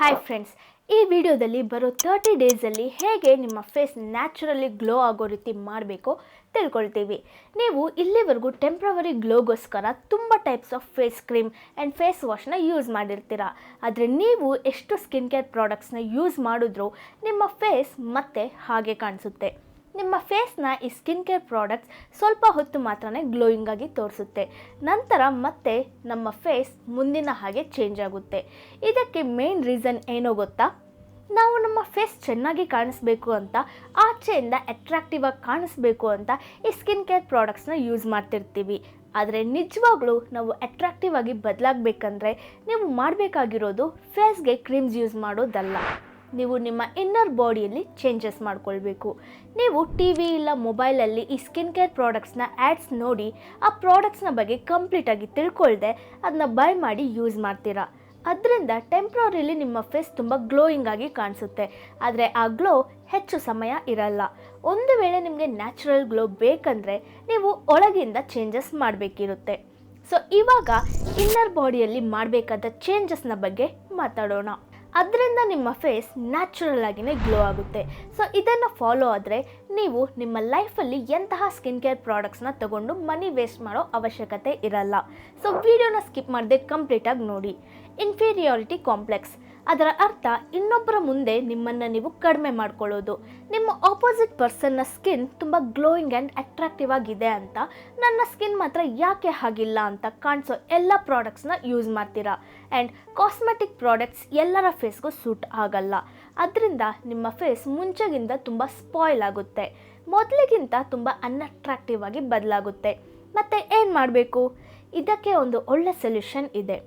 Hi friends ಈ ವಿಡಿಯೋದಲ್ಲಿ ಬರೋ ತರ್ಟಿ ಡೇಸಲ್ಲಿ ಹೇಗೆ ನಿಮ್ಮ ಫೇಸ್ ನ್ಯಾಚುರಲಿ ಗ್ಲೋ ಆಗೋ ರೀತಿ ಮಾಡಬೇಕು ತಿಳ್ಕೊಳ್ತೀವಿ. ನೀವು ಇಲ್ಲಿವರೆಗೂ ಟೆಂಪ್ರವರಿ ಗ್ಲೋಗೋಸ್ಕರ ತುಂಬ types of face cream and face ವಾಶ್ನ use ಮಾಡಿರ್ತೀರ. ಆದರೆ ನೀವು ಎಷ್ಟು ಸ್ಕಿನ್ ಕೇರ್ ಪ್ರಾಡಕ್ಟ್ಸ್ನ ಯೂಸ್ ಮಾಡಿದ್ರೂ ನಿಮ್ಮ ಫೇಸ್ ಮತ್ತೆ ಹಾಗೆ ಕಾಣಿಸುತ್ತೆ. ನಿಮ್ಮ ಫೇಸ್ನ ಈ ಸ್ಕಿನ್ ಕೇರ್ ಪ್ರಾಡಕ್ಟ್ಸ್ ಸ್ವಲ್ಪ ಹೊತ್ತು ಮಾತ್ರನೇ ಗ್ಲೋಯಿಂಗ್ ಆಗಿ ತೋರಿಸುತ್ತೆ. ನಂತರ ಮತ್ತೆ ನಮ್ಮ ಫೇಸ್ ಮುಂದಿನ ಹಾಗೆ ಚೇಂಜ್ ಆಗುತ್ತೆ. ಇದಕ್ಕೆ ಮೇನ್ ರೀಸನ್ ಏನೋ ಗೊತ್ತಾ? ನಾವು ನಮ್ಮ ಫೇಸ್ ಚೆನ್ನಾಗಿ ಕಾಣಿಸ್ಬೇಕು ಅಂತ, ಆಚೆಯಿಂದ ಅಟ್ರಾಕ್ಟಿವ್ ಆಗಿ ಕಾಣಿಸ್ಬೇಕು ಅಂತ ಈ ಸ್ಕಿನ್ ಕೇರ್ ಪ್ರಾಡಕ್ಟ್ಸ್ನ ಯೂಸ್ ಮಾಡ್ತಿರ್ತೀವಿ. ಆದರೆ ನಿಜವಾಗ್ಲೂ ನಾವು ಅಟ್ರಾಕ್ಟಿವ್ ಆಗಿ ಬದಲಾಗಬೇಕಂದ್ರೆ ನೀವು ಮಾಡಬೇಕಾಗಿರೋದು ಫೇಸ್ಗೆ ಕ್ರೀಮ್ಸ್ ಯೂಸ್ ಮಾಡೋದಲ್ಲ. ನೀವು ನಿಮ್ಮ ಇನ್ನರ್ ಬಾಡಿಯಲ್ಲಿ ಚೇಂಜಸ್ ಮಾಡ್ಕೊಳ್ಬೇಕು. ನೀವು ಟಿ ವಿ ಇಲ್ಲ ಮೊಬೈಲಲ್ಲಿ ಈ ಸ್ಕಿನ್ ಕೇರ್ ಪ್ರಾಡಕ್ಟ್ಸ್ನ ಆ್ಯಡ್ಸ್ ನೋಡಿ, ಆ ಪ್ರಾಡಕ್ಟ್ಸ್ನ ಬಗ್ಗೆ ಕಂಪ್ಲೀಟಾಗಿ ತಿಳ್ಕೊಳ್ದೆ ಅದನ್ನ ಬೈ ಮಾಡಿ ಯೂಸ್ ಮಾಡ್ತೀರಾ. ಅದರಿಂದ ಟೆಂಪ್ರರಿಲಿ ನಿಮ್ಮ ಫೇಸ್ ತುಂಬ ಗ್ಲೋಯಿಂಗ್ ಆಗಿ ಕಾಣಿಸುತ್ತೆ. ಆದರೆ ಆ ಗ್ಲೋ ಹೆಚ್ಚು ಸಮಯ ಇರಲ್ಲ. ಒಂದು ವೇಳೆ ನಿಮಗೆ ನ್ಯಾಚುರಲ್ ಗ್ಲೋ ಬೇಕಂದರೆ ನೀವು ಒಳಗಿಂದ ಚೇಂಜಸ್ ಮಾಡಬೇಕಿರುತ್ತೆ. ಸೊ ಇವಾಗ ಇನ್ನರ್ ಬಾಡಿಯಲ್ಲಿ ಮಾಡಬೇಕಾದ ಚೇಂಜಸ್ನ ಬಗ್ಗೆ ಮಾತಾಡೋಣ. ಅದರಿಂದ ನಿಮ್ಮ ಫೇಸ್ ನ್ಯಾಚುರಲ್ ಆಗಿನೇ ಗ್ಲೋ ಆಗುತ್ತೆ. ಸೊ ಇದನ್ನು ಫಾಲೋ ಆದರೆ ನೀವು ನಿಮ್ಮ ಲೈಫಲ್ಲಿ ಎಂತಹ ಸ್ಕಿನ್ ಕೇರ್ ಪ್ರಾಡಕ್ಟ್ಸ್ನ ತಗೊಂಡು ಮನಿ ವೇಸ್ಟ್ ಮಾಡೋ ಅವಶ್ಯಕತೆ ಇರಲ್ಲ. ಸೊ ವಿಡಿಯೋನ ಸ್ಕಿಪ್ ಮಾಡದೆ ಕಂಪ್ಲೀಟಾಗಿ ನೋಡಿ. ಇನ್ಫೀರಿಯಾರಿಟಿ ಕಾಂಪ್ಲೆಕ್ಸ್ ಅದರ ಅರ್ಥ ಇನ್ನೊಬ್ಬರ ಮುಂದೆ ನಿಮ್ಮನ್ನು ನೀವು ಕಡಿಮೆ ಮಾಡ್ಕೊಳ್ಳೋದು. ನಿಮ್ಮ ಆಪೋಸಿಟ್ ಪರ್ಸನ್ನ ಸ್ಕಿನ್ ತುಂಬ ಗ್ಲೋಯಿಂಗ್ ಆ್ಯಂಡ್ ಅಟ್ರಾಕ್ಟಿವ್ ಆಗಿದೆ ಅಂತ, ನನ್ನ ಸ್ಕಿನ್ ಮಾತ್ರ ಯಾಕೆ ಹಾಗಿಲ್ಲ ಅಂತ ಕಾಣಿಸೋ ಎಲ್ಲ ಪ್ರಾಡಕ್ಟ್ಸ್ನ ಯೂಸ್ ಮಾಡ್ತೀರಾ. ಆ್ಯಂಡ್ ಕಾಸ್ಮೆಟಿಕ್ ಪ್ರಾಡಕ್ಟ್ಸ್ ಎಲ್ಲರ ಫೇಸ್ಗೂ ಸೂಟ್ ಆಗಲ್ಲ. ಅದರಿಂದ ನಿಮ್ಮ ಫೇಸ್ ಮುಂಚೆಗಿಂತ ತುಂಬ ಸ್ಪಾಯ್ಲ್ ಆಗುತ್ತೆ. ಮೊದಲಿಗಿಂತ ತುಂಬ ಅನ್ಅಟ್ರಾಕ್ಟಿವ್ ಆಗಿ ಬದಲಾಗುತ್ತೆ. ಮತ್ತು ಏನು ಮಾಡಬೇಕು? ಇದಕ್ಕೆ ಒಂದು ಒಳ್ಳೆ ಸೊಲ್ಯೂಷನ್ ಇದೆ.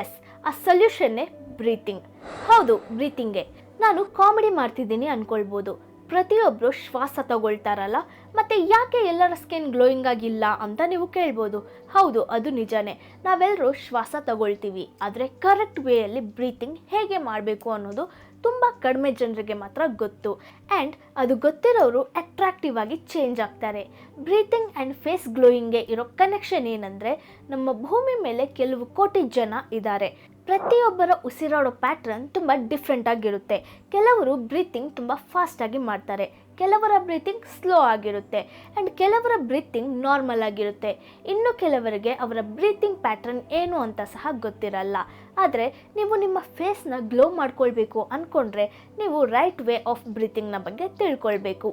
ಎಸ್ ಆ ಸೊಲ್ಯೂಷನ್ನೇ ಬ್ರೀತಿಂಗ್ ಹೌದು ಬ್ರೀತಿಂಗೆ ನಾನು ಕಾಮಿಡಿ ಮಾಡ್ತಿದ್ದೀನಿ ಅನ್ಕೊಳ್ಬೋದು. ಪ್ರತಿಯೊಬ್ಬರು ಶ್ವಾಸ ತಗೊಳ್ತಾರಲ್ಲ, ಮತ್ತು ಯಾಕೆ ಎಲ್ಲರ ಸ್ಕಿನ್ ಗ್ಲೋಯಿಂಗ್ ಆಗಿಲ್ಲ ಅಂತ ನೀವು ಕೇಳ್ಬೋದು. ಹೌದು, ಅದು ನಿಜಾನೇ. ನಾವೆಲ್ಲರೂ ಶ್ವಾಸ ತಗೊಳ್ತೀವಿ, ಆದರೆ ಕರೆಕ್ಟ್ ವೇಯಲ್ಲಿ ಬ್ರೀತಿಂಗ್ ಹೇಗೆ ಮಾಡಬೇಕು ಅನ್ನೋದು ತುಂಬ ಕಡಿಮೆ ಜನರಿಗೆ ಮಾತ್ರ ಗೊತ್ತು. ಆ್ಯಂಡ್ ಅದು ಗೊತ್ತಿರೋರು ಅಟ್ರಾಕ್ಟಿವ್ ಆಗಿ ಚೇಂಜ್ ಆಗ್ತಾರೆ. ಬ್ರೀತಿಂಗ್ ಆ್ಯಂಡ್ ಫೇಸ್ ಗ್ಲೋಯಿಂಗ್ಗೆ ಇರೋ ಕನೆಕ್ಷನ್ ಏನಂದರೆ ನಮ್ಮ ಭೂಮಿ ಮೇಲೆ ಕೆಲವು ಕೋಟಿ ಜನ ಇದ್ದಾರೆ. ಪ್ರತಿಯೊಬ್ಬರ ಉಸಿರಾಡೋ ಪ್ಯಾಟ್ರನ್ ತುಂಬ ಡಿಫ್ರೆಂಟ್ ಆಗಿರುತ್ತೆ. ಕೆಲವರು ಬ್ರೀತಿಂಗ್ ತುಂಬ ಫಾಸ್ಟಾಗಿ ಮಾಡ್ತಾರೆ. ಕೆಲವರ ಬ್ರೀತಿಂಗ್ ಸ್ಲೋ ಆಗಿರುತ್ತೆ. ಆ್ಯಂಡ್ ಕೆಲವರ ಬ್ರೀತಿಂಗ್ ನಾರ್ಮಲ್ ಆಗಿರುತ್ತೆ. ಇನ್ನು ಕೆಲವರಿಗೆ ಅವರ ಬ್ರೀತಿಂಗ್ ಪ್ಯಾಟ್ರನ್ ಏನು ಅಂತ ಸಹ ಗೊತ್ತಿರಲ್ಲ. ಆದರೆ ನೀವು ನಿಮ್ಮ ಫೇಸ್ನ ಗ್ಲೋ ಮಾಡ್ಕೊಳ್ಬೇಕು ಅಂದ್ಕೊಂಡ್ರೆ ನೀವು ರೈಟ್ ವೇ ಆಫ್ ಬ್ರೀತಿಂಗ್ನ ಬಗ್ಗೆ ತಿಳ್ಕೊಳ್ಬೇಕು.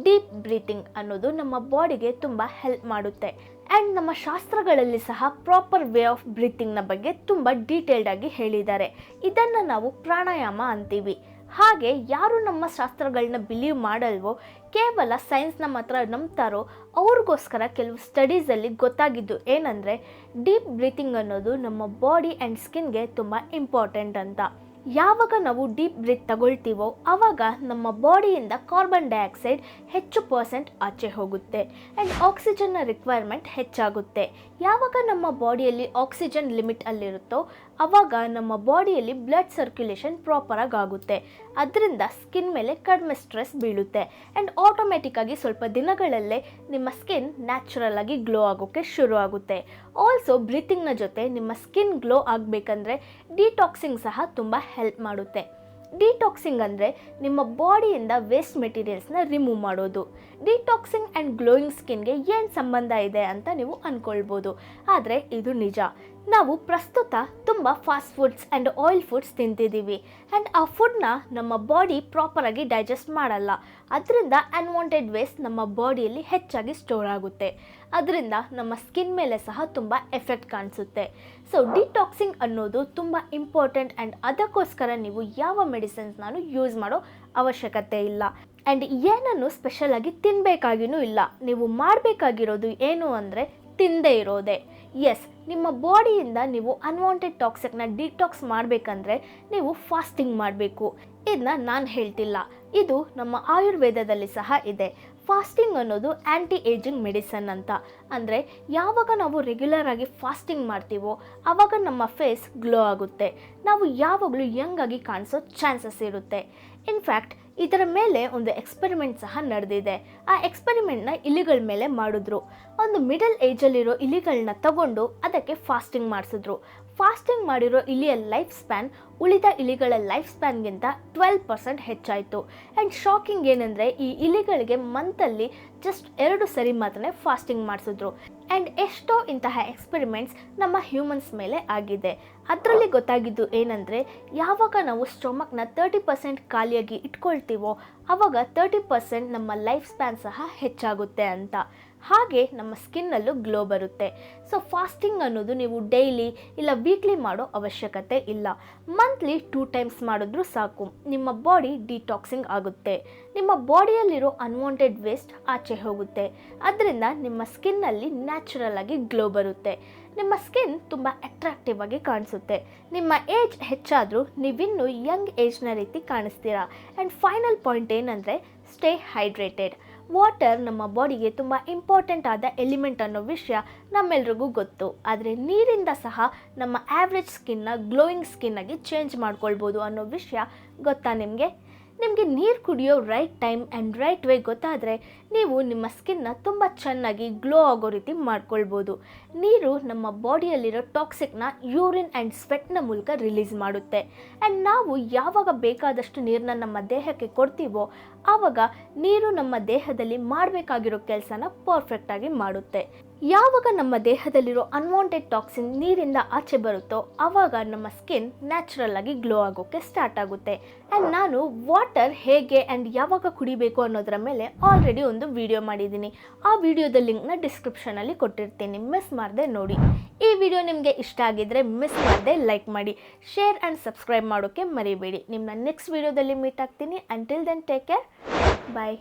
ಡೀಪ್ ಬ್ರೀತಿಂಗ್ ಅನ್ನೋದು ನಮ್ಮ ಬಾಡಿಗೆ ತುಂಬ ಹೆಲ್ಪ್ ಮಾಡುತ್ತೆ. ಆ್ಯಂಡ್ ನಮ್ಮ ಶಾಸ್ತ್ರಗಳಲ್ಲಿ ಸಹ ಪ್ರಾಪರ್ ವೇ ಆಫ್ ಬ್ರೀತಿಂಗ್ನ ಬಗ್ಗೆ ತುಂಬ ಡೀಟೇಲ್ಡ್ ಆಗಿ ಹೇಳಿದ್ದಾರೆ. ಇದನ್ನು ನಾವು ಪ್ರಾಣಾಯಾಮ ಅಂತೀವಿ. ಹಾಗೆ ಯಾರು ನಮ್ಮ ಶಾಸ್ತ್ರಗಳನ್ನ ಬಿಲೀವ್ ಮಾಡಲ್ವೋ, ಕೇವಲ ಸೈನ್ಸ್ನ ಮಾತ್ರ ನಂಬ್ತಾರೋ, ಅವ್ರಿಗೋಸ್ಕರ ಕೆಲವು ಸ್ಟಡೀಸಲ್ಲಿ ಗೊತ್ತಾಗಿದ್ದು ಏನಂದರೆ ಡೀಪ್ ಬ್ರೀತಿಂಗ್ ಅನ್ನೋದು ನಮ್ಮ ಬಾಡಿ ಆ್ಯಂಡ್ ಸ್ಕಿನ್ಗೆ ತುಂಬ ಇಂಪಾರ್ಟೆಂಟ್ ಅಂತ. ಯಾವಾಗ ನಾವು ಡೀಪ್ ಬ್ರೀತ್ ತಗೊಳ್ತೀವೋ ಆವಾಗ ನಮ್ಮ ಬಾಡಿಯಿಂದ ಕಾರ್ಬನ್ ಡೈಆಕ್ಸೈಡ್ ಹೆಚ್ಚು ಪರ್ಸೆಂಟ್ ಆಚೆ ಹೋಗುತ್ತೆ. ಆ್ಯಂಡ್ ಆಕ್ಸಿಜನ್ನ ರಿಕ್ವೈರ್ಮೆಂಟ್ ಹೆಚ್ಚಾಗುತ್ತೆ. ಯಾವಾಗ ನಮ್ಮ ಬಾಡಿಯಲ್ಲಿ ಆಕ್ಸಿಜನ್ ಲಿಮಿಟ್ ಅಲ್ಲಿರುತ್ತೋ ಆವಾಗ ನಮ್ಮ ಬಾಡಿಯಲ್ಲಿ ಬ್ಲಡ್ ಸರ್ಕ್ಯುಲೇಷನ್ ಪ್ರಾಪರಾಗಿ ಆಗುತ್ತೆ ಅದರಿಂದ ಸ್ಕಿನ್ ಮೇಲೆ ಕಡಿಮೆ ಸ್ಟ್ರೆಸ್ ಬೀಳುತ್ತೆ. ಆ್ಯಂಡ್ ಆಟೋಮೆಟಿಕ್ಕಾಗಿ ಸ್ವಲ್ಪ ದಿನಗಳಲ್ಲೇ ನಿಮ್ಮ ಸ್ಕಿನ್ ನ್ಯಾಚುರಲ್ ಆಗಿ ಗ್ಲೋ ಆಗೋಕ್ಕೆ ಶುರು ಆಗುತ್ತೆ. ಆಲ್ಸೋ ಬ್ರೀತಿಂಗ್ನ ಜೊತೆ ನಿಮ್ಮ ಸ್ಕಿನ್ ಗ್ಲೋ ಆಗಬೇಕಂದ್ರೆ ಡಿಟಾಕ್ಸಿಂಗ್ ಸಹ ತುಂಬ ಹೆಲ್ಪ್ ಮಾಡುತ್ತೆ. ಡಿಟಾಕ್ಸಿಂಗ್ ಅಂದರೆ ನಿಮ್ಮ ಬಾಡಿಯಿಂದ ವೇಸ್ಟ್ ಮೆಟೀರಿಯಲ್ಸ್ನ ರಿಮೂವ್ ಮಾಡೋದು. ಡಿಟಾಕ್ಸಿಂಗ್ ಆ್ಯಂಡ್ ಗ್ಲೋಯಿಂಗ್ ಸ್ಕಿನ್ಗೆ ಏನು ಸಂಬಂಧ ಇದೆ ಅಂತ ನೀವು ಅಂದ್ಕೊಳ್ಬೋದು ಆದರೆ ಇದು ನಿಜ. ನಾವು ಪ್ರಸ್ತುತ ತುಂಬ fast foods and oil foods ತಿಂತಿದ್ದೀವಿ. And ಆ ಫುಡ್ನ ನಮ್ಮ ಬಾಡಿ ಪ್ರಾಪರಾಗಿ ಡೈಜೆಸ್ಟ್ ಮಾಡಲ್ಲ. ಅದರಿಂದ ಅನ್ವಾಂಟೆಡ್ ವೇಸ್ಟ್ ನಮ್ಮ ಬಾಡಿಯಲ್ಲಿ ಹೆಚ್ಚಾಗಿ ಸ್ಟೋರ್ ಆಗುತ್ತೆ. ಅದರಿಂದ ನಮ್ಮ ಸ್ಕಿನ್ ಮೇಲೆ ಸಹ ತುಂಬ ಎಫೆಕ್ಟ್ ಕಾಣಿಸುತ್ತೆ. ಸೊ ಡಿಟಾಕ್ಸಿಂಗ್ ಅನ್ನೋದು ತುಂಬ ಇಂಪಾರ್ಟೆಂಟ್ ಆ್ಯಂಡ್ ಅದಕ್ಕೋಸ್ಕರ ನೀವು ಯಾವ ಮೆಡಿಸಿನ್ಸ್ ನಾನು ಯೂಸ್ ಮಾಡೋ ಅವಶ್ಯಕತೆ ಇಲ್ಲ. ಆ್ಯಂಡ್ ಏನನ್ನು ಸ್ಪೆಷಲಾಗಿ ತಿನ್ನಬೇಕಾಗಿನೂ ಇಲ್ಲ. ನೀವು ಮಾಡಬೇಕಾಗಿರೋದು ಏನು ಅಂದರೆ ತಿಂದೇ ಇರೋದೆ. ಎಸ್ ನಿಮ್ಮ ಬಾಡಿಯಿಂದ ನೀವು ಅನ್ವಾಂಟೆಡ್ ಟಾಕ್ಸಿಕ್ನ ಡಿಟಾಕ್ಸ್ ಮಾಡಬೇಕಂದ್ರೆ ನೀವು ಫಾಸ್ಟಿಂಗ್ ಮಾಡಬೇಕು. ಇದನ್ನ ನಾನು ಹೇಳ್ತಿಲ್ಲ. ಇದು ನಮ್ಮ ಆಯುರ್ವೇದದಲ್ಲಿ ಸಹ ಇದೆ. ಫಾಸ್ಟಿಂಗ್ ಅನ್ನೋದು ಆ್ಯಂಟಿ ಏಜಿಂಗ್ ಮೆಡಿಸನ್ ಅಂತ. ಅಂದರೆ ಯಾವಾಗ ನಾವು ರೆಗ್ಯುಲರ್ ಆಗಿ ಫಾಸ್ಟಿಂಗ್ ಮಾಡ್ತೀವೋ ಆವಾಗ ನಮ್ಮ ಫೇಸ್ ಗ್ಲೋ ಆಗುತ್ತೆ. ನಾವು ಯಾವಾಗಲೂ ಯಂಗ್ ಆಗಿ ಕಾಣಿಸೋ ಚಾನ್ಸಸ್ ಇರುತ್ತೆ. ಇನ್ಫ್ಯಾಕ್ಟ್ ಇದರ ಮೇಲೆ ಒಂದು ಎಕ್ಸ್ಪೆರಿಮೆಂಟ್ ಸಹ ನಡೆದಿದೆ. ಆ ಎಕ್ಸ್ಪೆರಿಮೆಂಟ್ನ ಇಲಿಗಳ ಮೇಲೆ ಮಾಡಿದ್ರು. ಒಂದು ಮಿಡಲ್ ಏಜಲ್ಲಿರೋ ಇಲಿಗಳನ್ನ ತಗೊಂಡು ಅದಕ್ಕೆ ಫಾಸ್ಟಿಂಗ್ ಮಾಡಿಸಿದ್ರು. ಫಾಸ್ಟಿಂಗ್ ಮಾಡಿರೋ ಇಲಿಯ ಲೈಫ್ ಸ್ಪ್ಯಾನ್ ಉಳಿದ ಇಲಿಗಳ ಲೈಫ್ ಸ್ಪ್ಯಾನ್ಗಿಂತ ಟ್ವೆಲ್ ಪರ್ಸೆಂಟ್ ಹೆಚ್ಚಾಯಿತು. ಆ್ಯಂಡ್ ಶಾಕಿಂಗ್ ಏನಂದರೆ ಈ ಇಲಿಗಳಿಗೆ ಮಂತಲ್ಲಿ ಜಸ್ಟ್ ಎರಡು ಸರಿ ಮಾತ್ರ ಫಾಸ್ಟಿಂಗ್ ಮಾಡಿಸಿದ್ರು. ಆ್ಯಂಡ್ ಎಷ್ಟೋ ಇಂತಹ ಎಕ್ಸ್ಪೆರಿಮೆಂಟ್ಸ್ ನಮ್ಮ ಹ್ಯೂಮನ್ಸ್ ಮೇಲೆ ಆಗಿದೆ. ಅದರಲ್ಲಿ ಗೊತ್ತಾಗಿದ್ದು ಏನಂದರೆ, ಯಾವಾಗ ನಾವು ಸ್ಟೊಮಕ್ನ ತರ್ಟಿ ಪರ್ಸೆಂಟ್ ಖಾಲಿಯಾಗಿ ಇಟ್ಕೊಳ್ತೀವೋ ಆವಾಗ ತರ್ಟಿ ಪರ್ಸೆಂಟ್ ನಮ್ಮ ಲೈಫ್ ಸ್ಪ್ಯಾನ್ ಸಹ ಹೆಚ್ಚಾಗುತ್ತೆ ಅಂತ. ಹಾಗೆ ನಮ್ಮ ಸ್ಕಿನ್ನಲ್ಲೂ ಗ್ಲೋ ಬರುತ್ತೆ. ಸೊ ಫಾಸ್ಟಿಂಗ್ ಅನ್ನೋದು ನೀವು ಡೈಲಿ ಇಲ್ಲ ವೀಕ್ಲಿ ಮಾಡೋ ಅವಶ್ಯಕತೆ ಇಲ್ಲ. ಮಂತ್ಲಿ ಟೂ ಟೈಮ್ಸ್ ಮಾಡಿದ್ರೂ ಸಾಕು. ನಿಮ್ಮ ಬಾಡಿ ಡಿಟಾಕ್ಸಿಂಗ್ ಆಗುತ್ತೆ. ನಿಮ್ಮ ಬಾಡಿಯಲ್ಲಿರೋ ಅನ್ವಾಂಟೆಡ್ ವೇಸ್ಟ್ ಆಚೆ ಹೋಗುತ್ತೆ. ಅದರಿಂದ ನಿಮ್ಮ ಸ್ಕಿನ್ನಲ್ಲಿ ನ್ಯಾಚುರಲ್ ಆಗಿ ಗ್ಲೋ ಬರುತ್ತೆ. ನಿಮ್ಮ ಸ್ಕಿನ್ ತುಂಬ ಅಟ್ರಾಕ್ಟಿವ್ ಆಗಿ ಕಾಣಿಸುತ್ತೆ. ನಿಮ್ಮ ಏಜ್ ಹೆಚ್ಚಾದರೂ ನೀವಿನ್ನೂ ಯಂಗ್ ಏಜ್ನ ರೀತಿ ಕಾಣಿಸ್ತೀರಾ? ಆ್ಯಂಡ್ ಫೈನಲ್ ಪಾಯಿಂಟ್ ಏನಂದರೆ ಸ್ಟೇ ಹೈಡ್ರೇಟೆಡ್ ವಾಟರ್ ನಮ್ಮ ಬಾಡಿಗೆ ತುಂಬ ಇಂಪಾರ್ಟೆಂಟ್ ಆದ ಎಲಿಮೆಂಟ್ ಅನ್ನೋ ವಿಷಯ ನಮ್ಮೆಲ್ರಿಗೂ ಗೊತ್ತು. ಆದರೆ ನೀರಿಂದ ಸಹ ನಮ್ಮ ಆ್ಯಾವ್ರೇಜ್ ಸ್ಕಿನ್ನ ಗ್ಲೋಯಿಂಗ್ ಸ್ಕಿನ್ನಾಗಿ ಚೇಂಜ್ ಮಾಡ್ಕೊಳ್ಬೋದು ಅನ್ನೋ ವಿಷಯ ಗೊತ್ತಾ ನಿಮಗೆ? ನಿಮಗೆ ನೀರು ಕುಡಿಯೋ right time and right way ಗೊತ್ತಾದರೆ ನೀವು ನಿಮ್ಮ ಸ್ಕಿನ್ನ ತುಂಬ ಚೆನ್ನಾಗಿ ಗ್ಲೋ ಆಗೋ ರೀತಿ ಮಾಡ್ಕೊಳ್ಬೋದು. ನೀರು ನಮ್ಮ ಬಾಡಿಯಲ್ಲಿರೋ ಟಾಕ್ಸಿಕ್ನ ಯೂರಿನ್ ಆ್ಯಂಡ್ ಸ್ವೆಟ್ನ ಮೂಲಕ ರಿಲೀಸ್ ಮಾಡುತ್ತೆ. ಆ್ಯಂಡ್ ನಾವು ಯಾವಾಗ ಬೇಕಾದಷ್ಟು ನೀರನ್ನ ನಮ್ಮ ದೇಹಕ್ಕೆ ಕೊಡ್ತೀವೋ ಆವಾಗ ನೀರು ನಮ್ಮ ದೇಹದಲ್ಲಿ ಮಾಡಬೇಕಾಗಿರೋ ಕೆಲಸನ ಪರ್ಫೆಕ್ಟಾಗಿ ಮಾಡುತ್ತೆ. ಯಾವಾಗ ನಮ್ಮ ದೇಹದಲ್ಲಿರೋ ಅನ್ವಾಂಟೆಡ್ ಟಾಕ್ಸಿನ್ ನೀರಿಂದ ಆಚೆ ಬರುತ್ತೋ ಆವಾಗ ನಮ್ಮ ಸ್ಕಿನ್ ನ್ಯಾಚುರಲ್ ಆಗಿ ಗ್ಲೋ ಆಗೋಕ್ಕೆ ಸ್ಟಾರ್ಟ್ ಆಗುತ್ತೆ. ಆ್ಯಂಡ್ ನಾನು ವಾಟರ್ ಹೇಗೆ ಆ್ಯಂಡ್ ಯಾವಾಗ ಕುಡಿಬೇಕು ಅನ್ನೋದರ ಮೇಲೆ ಆಲ್ರೆಡಿ ಒಂದು ವಿಡಿಯೋ ಮಾಡಿದ್ದೀನಿ. ಆ ವಿಡಿಯೋದ ಲಿಂಕ್ನ ಡಿಸ್ಕ್ರಿಪ್ಷನಲ್ಲಿ ಕೊಟ್ಟಿರ್ತೀನಿ. ಮಿಸ್ ಮಾಡದೆ ನೋಡಿ. ಈ ವಿಡಿಯೋ ನಿಮಗೆ ಇಷ್ಟ ಆಗಿದ್ದರೆ ಮಿಸ್ ಮಾಡದೆ ಲೈಕ್ ಮಾಡಿ. ಶೇರ್ ಆ್ಯಂಡ್ ಸಬ್ಸ್ಕ್ರೈಬ್ ಮಾಡೋಕ್ಕೆ ಮರಿಬೇಡಿ. ನಿಮ್ಮನ್ನ ನೆಕ್ಸ್ಟ್ ವಿಡಿಯೋದಲ್ಲಿ ಮೀಟ್ ಆಗ್ತೀನಿ. Until then take care bye